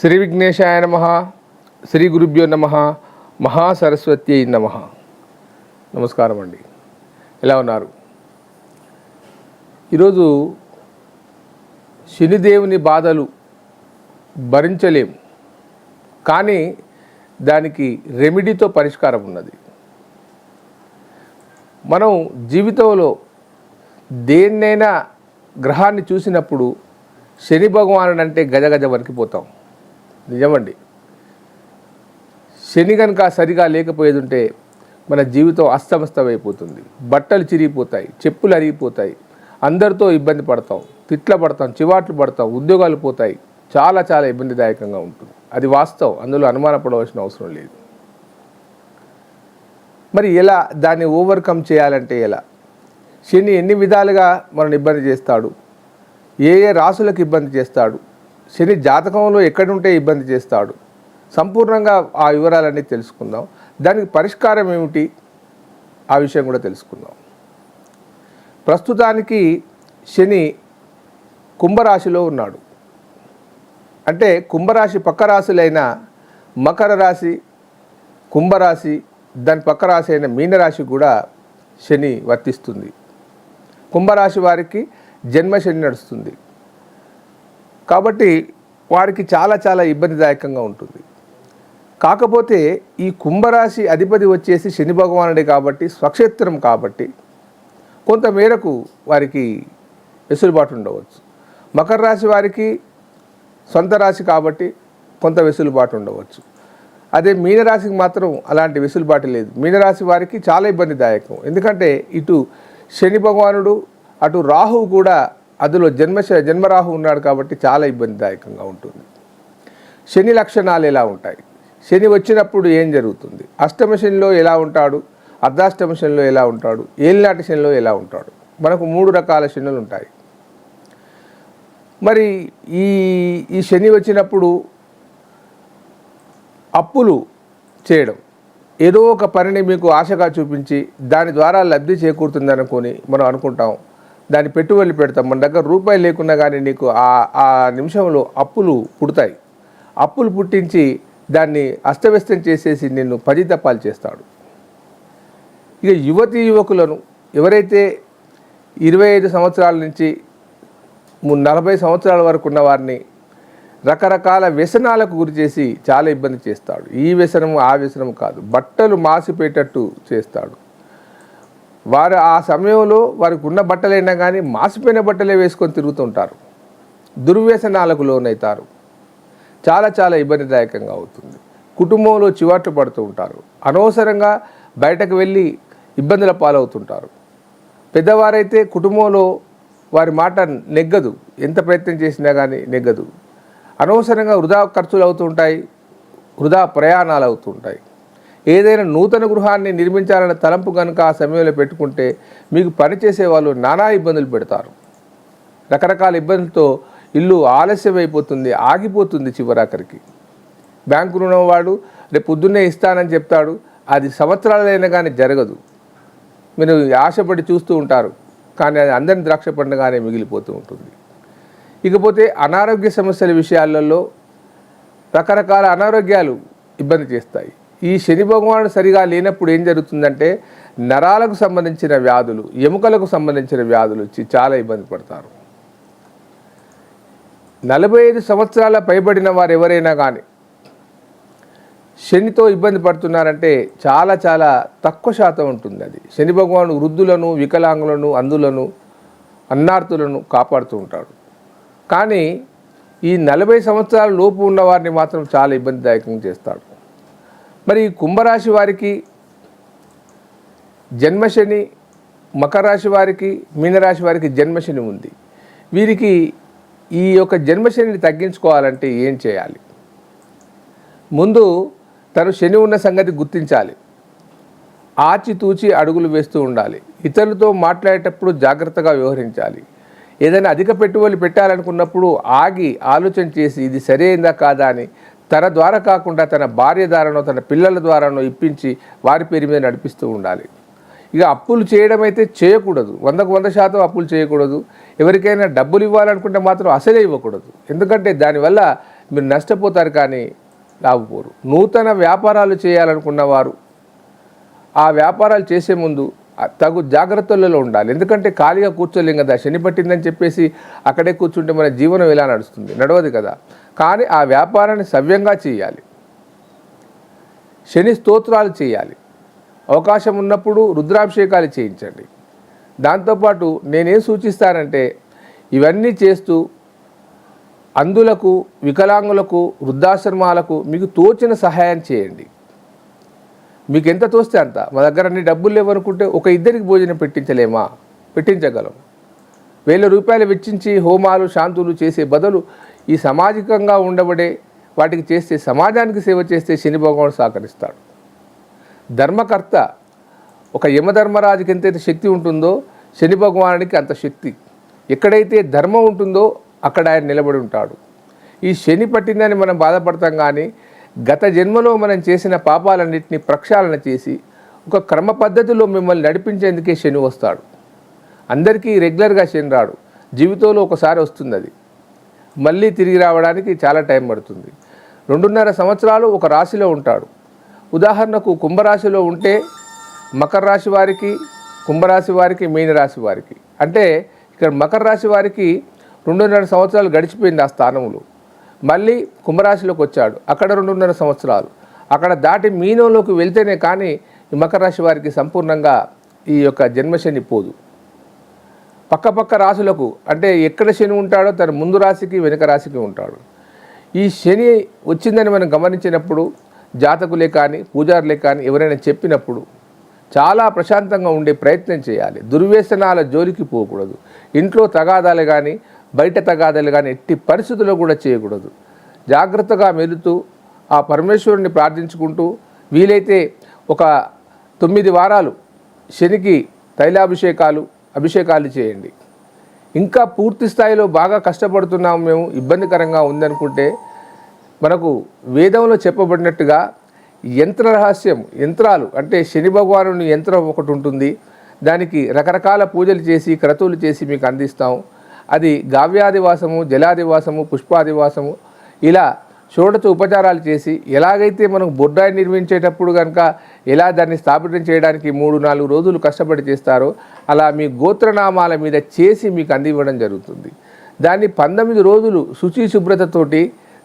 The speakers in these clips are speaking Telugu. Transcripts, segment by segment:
శ్రీ విఘ్నేశాయ నమ శ్రీ గురుభ్యో నమ మహాసరస్వతి నమ. నమస్కారం అండి. ఎలా ఉన్నారు? ఈరోజు శనిదేవుని బాధలు భరించలేము కానీ దానికి రెమెడీతో పరిష్కారం ఉన్నది. మనం జీవితంలో దేన్నైనా గ్రహాన్ని చూసినప్పుడు శని భగవానుడు అంటే గజగజ వణికిపోతాం. నిజమండి. శని కనుక సరిగా లేకపోయేది ఉంటే మన జీవితం అస్తమస్తమైపోతుంది బట్టలు చిరిగిపోతాయి చెప్పులు అరిగిపోతాయి అందరితో ఇబ్బంది పడతాం తిట్ల పడతాం చివాట్లు పడతాం ఉద్యోగాలు పోతాయి చాలా చాలా ఇబ్బందిదాయకంగా ఉంటుంది. అది వాస్తవం అందులో అనుమానపడవలసిన అవసరం లేదు. మరి ఎలా దాన్ని ఓవర్కమ్ చేయాలంటే ఎలా? శని ఎన్ని విధాలుగా మనల్ని ఇబ్బంది చేస్తాడు? ఏ ఏ రాసులకు ఇబ్బంది చేస్తాడు? శని జాతకంలో ఎక్కడుంటే ఇబ్బంది చేస్తాడు. సంపూర్ణంగా ఆ వివరాలన్నీ తెలుసుకుందాం. దానికి పరిష్కారం ఏమిటి? ఆ విషయం కూడా తెలుసుకుందాం. ప్రస్తుతానికి శని కుంభరాశిలో ఉన్నాడు. అంటే కుంభరాశి పక్క రాశులైన మకర రాశి కుంభరాశి దాని పక్క రాశి అయిన మీనరాశి కూడా శని వర్తిస్తుంది. కుంభరాశి వారికి జన్మ శని నడుస్తుంది. కాబట్టి వారికి చాలా చాలా ఇబ్బందిదాయకంగా ఉంటుంది. కాకపోతే ఈ కుంభరాశి అధిపతి వచ్చేసి శని భగవానుడే కాబట్టి స్వక్షేత్రం కాబట్టి కొంత మేరకు వారికి వెసులుబాటు ఉండవచ్చు. మకర రాశి వారికి సొంత రాశి కాబట్టి కొంత వెసులుబాటు ఉండవచ్చు. అదే మీనరాశికి మాత్రం అలాంటి వెసులుబాటు లేదు. మీనరాశి వారికి చాలా ఇబ్బందిదాయకం. ఎందుకంటే ఇటు శని భగవానుడు అటు రాహువు కూడా అందులో జన్మ జన్మరాహు ఉన్నాడు కాబట్టి చాలా ఇబ్బందిదాయకంగా ఉంటుంది. శని లక్షణాలు ఎలా ఉంటాయి? శని వచ్చినప్పుడు ఏం జరుగుతుంది? అష్టమ శనిలో ఎలా ఉంటాడు? అర్ధాష్టమ శనిలో ఎలా ఉంటాడు? ఏలినాటి శనిలో ఎలా ఉంటాడు? మనకు మూడు రకాల శనులు ఉంటాయి. మరి ఈ ఈ శని వచ్చినప్పుడు అప్పులు చేయడం. ఏదో ఒక పనిని మీకు ఆశగా చూపించి దాని ద్వారా లబ్ధి చేకూరుతుంది అనుకొని మనం అనుకుంటాం దాని పెట్టుబడులు పెడతాం. మన దగ్గర రూపాయి లేకున్నా కానీ నీకు ఆ ఆ నిమిషంలో అప్పులు పుడతాయి. అప్పులు పుట్టించి దాన్ని అస్తవ్యస్తం చేసేసి నిన్ను పజితప్పాలు చేస్తాడు. ఇక యువతి యువకులను ఎవరైతే ఇరవై ఐదు సంవత్సరాల నుంచి నలభై సంవత్సరాల వరకు ఉన్న వారిని రకరకాల వ్యసనాలకు గురి చేసి చాలా ఇబ్బంది చేస్తాడు. ఈ వ్యసనము ఆ వ్యసనము కాదు. బట్టలు మాసిపోయేటట్టు చేస్తాడు. వారు ఆ సమయంలో వారికి ఉన్న బట్టలైనా కానీ మాసిపోయిన బట్టలే వేసుకొని తిరుగుతుంటారు. దుర్వ్యసనాలకు లోనవుతారు చాలా చాలా ఇబ్బందిదాయకంగా అవుతుంది. కుటుంబంలో చివాట్లు పడుతూ ఉంటారు. అనవసరంగా బయటకు వెళ్ళి ఇబ్బందుల పాలవుతుంటారు. పెద్దవారైతే కుటుంబంలో వారి మాట నెగ్గదు. ఎంత ప్రయత్నం చేసినా కానీ నెగ్గదు. అనవసరంగా వృధా ఖర్చులు అవుతుంటాయి. వృధా ప్రయాణాలు అవుతుంటాయి. ఏదైనా నూతన గృహాన్ని నిర్మించాలన్న తలంపు కనుక ఆ సమయంలో పెట్టుకుంటే మీకు పనిచేసే వాళ్ళు నానా ఇబ్బందులు పెడతారు. రకరకాల ఇబ్బందులతో ఇల్లు ఆలస్యం అయిపోతుంది ఆగిపోతుంది చివరాఖరికి. బ్యాంకు రుణం వాడు రేపు పొద్దున్నే ఇస్తానని చెప్తాడు అది సంవత్సరాలైనా కానీ జరగదు. మీరు ఆశపడి చూస్తూ ఉంటారు కానీ అది అందరిని ద్రాక్ష పండుగానే మిగిలిపోతూ ఉంటుంది. ఇకపోతే అనారోగ్య సమస్యల విషయాలలో రకరకాల అనారోగ్యాలు ఇబ్బంది చేస్తాయి. ఈ శని భగవానుడు సరిగా లేనప్పుడు ఏం జరుగుతుందంటే నరాలకు సంబంధించిన వ్యాధులు ఎముకలకు సంబంధించిన వ్యాధులు వచ్చి చాలా ఇబ్బంది పడతారు. నలభై ఐదు సంవత్సరాల పైబడిన వారు ఎవరైనా కానీ శనితో ఇబ్బంది పడుతున్నారంటే చాలా చాలా తక్కువ శాతం ఉంటుంది అది. శని భగవానుడు వృద్ధులను వికలాంగులను అందులను అన్నార్థులను కాపాడుతూ ఉంటాడు. కానీ ఈ నలభై సంవత్సరాల లోపు ఉన్నవారిని మాత్రం చాలా ఇబ్బందిదాయకం చేస్తాడు. మరి కుంభరాశి వారికి జన్మశని మకర రాశి వారికి మీనరాశి వారికి జన్మశని ఉంది. వీరికి ఈ యొక్క జన్మశనిని తగ్గించుకోవాలంటే ఏం చేయాలి? ముందు తను శని ఉన్న సంగతి గుర్తించాలి. ఆచితూచి అడుగులు వేస్తూ ఉండాలి. ఇతరులతో మాట్లాడేటప్పుడు జాగ్రత్తగా వ్యవహరించాలి. ఏదైనా అధిక పెట్టుబడులు పెట్టాలనుకున్నప్పుడు ఆగి ఆలోచన చేసి ఇది సరైందా కాదా అని తన ద్వారా కాకుండా తన భార్య ద్వారానో తన పిల్లల ద్వారానో ఇప్పించి వారి పేరు మీద నడిపిస్తూ ఉండాలి. ఇక అప్పులు చేయడం అయితే చేయకూడదు. వందకు వంద శాతం అప్పులు చేయకూడదు. ఎవరికైనా డబ్బులు ఇవ్వాలనుకుంటే మాత్రం అసలే ఇవ్వకూడదు. ఎందుకంటే దానివల్ల మీరు నష్టపోతారు కానీ లాభపోరు. నూతన వ్యాపారాలు చేయాలనుకున్న వారు ఆ వ్యాపారాలు చేసే ముందు తగు జాగ్రత్తలలో ఉండాలి. ఎందుకంటే ఖాళీగా కూర్చోలేం కదా శని పట్టిందని చెప్పేసి అక్కడే కూర్చుంటే మన జీవనం ఎలా నడుస్తుంది? నడవదు కదా. కానీ ఆ వ్యాపారాన్ని సవ్యంగా చేయాలి. శని స్తోత్రాలు చేయాలి. అవకాశం ఉన్నప్పుడు రుద్రాభిషేకాలు చేయించండి. దాంతోపాటు నేనేం సూచిస్తానంటే ఇవన్నీ చేస్తూ అందులకు వికలాంగులకు వృద్ధాశ్రమాలకు మీకు తోచిన సహాయం చేయండి. మీకు ఎంత తోస్తే అంత. మా దగ్గర అన్ని డబ్బులు లేవనుకుంటే ఒక ఇద్దరికి భోజనం పెట్టించలేమా? పెట్టించగలం. వేల రూపాయలు వెచ్చించి హోమాలు శాంతులు చేసే బదులు ఈ సామాజికంగా ఉండబడే వాటికి చేస్తే సమాజానికి సేవ చేస్తే శని భగవానుడు సహకరిస్తాడు. ధర్మకర్త ఒక యమధర్మరాజుకి ఎంతైతే శక్తి ఉంటుందో శని భగవానుడికి అంత శక్తి. ఎక్కడైతే ధర్మం ఉంటుందో అక్కడ ఆయన నిలబడి ఉంటాడు. ఈ శని పట్టిందని మనం బాధపడతాం కానీ గత జన్మలో మనం చేసిన పాపాలన్నింటినీ ప్రక్షాళన చేసి ఒక క్రమ పద్ధతిలో మిమ్మల్ని నడిపించేందుకే శని వస్తాడు. అందరికీ రెగ్యులర్గా శని రాడు. జీవితంలో ఒకసారి వస్తుంది అది మళ్ళీ తిరిగి రావడానికి చాలా టైం పడుతుంది. రెండున్నర సంవత్సరాలు ఒక రాశిలో ఉంటాడు. ఉదాహరణకు కుంభరాశిలో ఉంటే మకర రాశి వారికి కుంభరాశి వారికి మీనరాశి వారికి. అంటే ఇక్కడ మకర రాశి వారికి రెండున్నర సంవత్సరాలు గడిచిపోయింది ఆ స్థానంలో. మళ్ళీ కుంభరాశిలోకి వచ్చాడు. అక్కడ రెండున్నర సంవత్సరాలు. అక్కడ దాటి మీనంలోకి వెళ్తేనే కానీ మకర రాశి వారికి సంపూర్ణంగా ఈ యొక్క జన్మశని పోదు. పక్క పక్క రాశులకు అంటే ఎక్కడ శని ఉంటాడో తన ముందు రాశికి వెనుక రాశికి ఉంటాడు. ఈ శని వచ్చిందని మనం గమనించినప్పుడు జాతకులే కానీ పూజారులే కానీ ఎవరైనా చెప్పినప్పుడు చాలా ప్రశాంతంగా ఉండే ప్రయత్నం చేయాలి. దుర్వ్యసనాల జోలికి పోకూడదు. ఇంట్లో తగాదాలు కానీ బయట తగాదలు కానీ ఎట్టి పరిస్థితుల్లో కూడా చేయకూడదు. జాగ్రత్తగా మెలుతూ ఆ పరమేశ్వరుని ప్రార్థించుకుంటూ వీలైతే ఒక తొమ్మిది వారాలు శనికి తైలాభిషేకాలు అభిషేకాలు చేయండి. ఇంకా పూర్తి స్థాయిలో బాగా కష్టపడుతున్నాము మేము ఇబ్బందికరంగా ఉందనుకుంటే మనకు వేదంలో చెప్పబడినట్టుగా యంత్ర రహస్యం యంత్రాలు అంటే శని భగవానుని యంత్రం ఒకటి ఉంటుంది. దానికి రకరకాల పూజలు చేసి క్రతువులు చేసి మీకు అందిస్తాం అది గావ్యాదివాసము జలాదివాసము పుష్పాదివాసము ఇలా షోడచ ఉపచారాలు చేసి ఎలాగైతే మనం బొడ్డాయి నిర్మించేటప్పుడు కనుక ఎలా దాన్ని స్థాపితం చేయడానికి మూడు నాలుగు రోజులు కష్టపడి చేస్తారో అలా మీ గోత్రనామాల మీద చేసి మీకు అందివ్వడం జరుగుతుంది. దాన్ని పంతొమ్మిది రోజులు శుచి శుభ్రతతోటి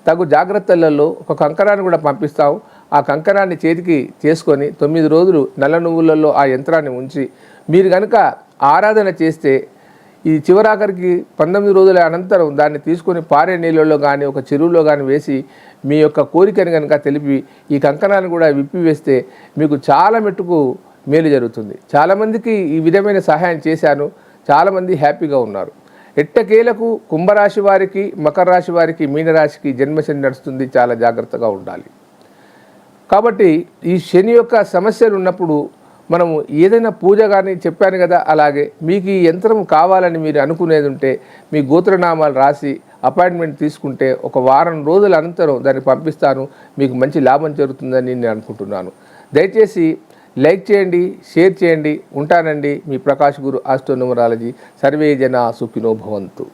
తగు జాగ్రత్తలలో ఒక కంకరాన్ని కూడా పంపిస్తాం ఆ కంకరాన్ని చేతికి చేసుకొని తొమ్మిది రోజులు నల్ల నువ్వులలో ఆ యంత్రాన్ని ఉంచి మీరు కనుక ఆరాధన చేస్తే ఈ చివరాఖరికి పంతొమ్మిది రోజుల అనంతరం దాన్ని తీసుకొని పారే నీళ్ళలో కానీ ఒక చెరువులో కానీ వేసి మీ యొక్క కోరికని కనుక తెలిపి ఈ కంకణాన్ని కూడా విప్పివేస్తే మీకు చాలా మెట్టుకు మేలు జరుగుతుంది. చాలామందికి ఈ విధమైన సహాయం చేశాను. చాలామంది హ్యాపీగా ఉన్నారు. ఎట్టకేలకు కుంభరాశి వారికి మకర రాశి వారికి మీనరాశికి జన్మశని నడుస్తుంది. చాలా జాగ్రత్తగా ఉండాలి. కాబట్టి ఈ శని యొక్క సమస్యలు ఉన్నప్పుడు మనము ఏదైనా పూజ కానీ చెప్పాను కదా అలాగే మీకు ఈ యంత్రం కావాలని మీరు అనుకునేది ఉంటే మీ గోత్రనామాలు రాసి అపాయింట్మెంట్ తీసుకుంటే ఒక వారం రోజుల అనంతరం దాన్ని పంపిస్తాను మీకు మంచి లాభం జరుగుతుందని నేను అనుకుంటున్నాను. దయచేసి లైక్ చేయండి షేర్ చేయండి ఉంటానండి మీ ప్రకాష్ గురు ఆస్ట్రోనుమరాలజీ సర్వే జన సుఖినో భవంతు.